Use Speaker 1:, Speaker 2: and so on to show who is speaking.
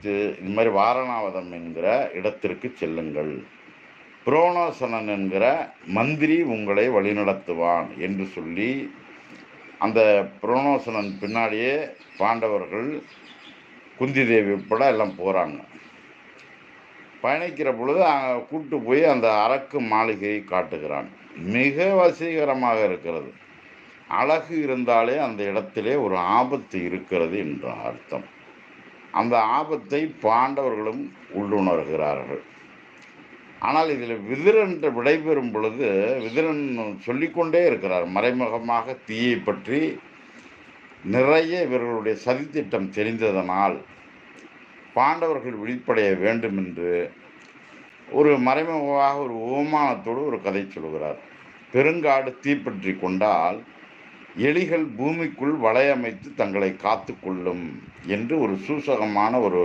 Speaker 1: அழைத்து இது மாதிரி வாரணாவதம் என்கிற இடத்திற்கு செல்லுங்கள். புரோணாசனன் என்கிற மந்திரி உங்களை வழிநடத்துவான் என்று சொல்லி அந்த புரோணோசனன் பின்னாடியே பாண்டவர்கள் குந்தி தேவி உட்பட எல்லாம் போகிறாங்க பயணிக்கிற பொழுது அங்கே கூட்டு போய் அந்த அரக்கு மாளிகையை காட்டுகிறான். மிக வசீகரமாக இருக்கிறது. அழகு இருந்தாலே அந்த இடத்திலே ஒரு ஆபத்து இருக்கிறது என்ற அர்த்தம். அந்த ஆபத்தை பாண்டவர்களும் உள்ளுணர்கிறார்கள். ஆனால் இதில் விதிரன் விடைபெறும் பொழுது விதிரன் சொல்லிக்கொண்டே இருக்கிறார் மறைமுகமாக தீயை பற்றி நிறைய இவர்களுடைய சதித்திட்டம் தெரிந்ததனால் பாண்டவர்கள் விழிப்படைய வேண்டும் என்று ஒரு மறைமுகமாக ஒரு ஓமானத்தோடு ஒரு கதை சொல்கிறார். பெருங்காடு தீப்பற்றி கொண்டால் எலிகள் பூமிக்குள் வலையமைத்து தங்களை காத்து கொள்ளும் என்று ஒரு சூசகமான ஒரு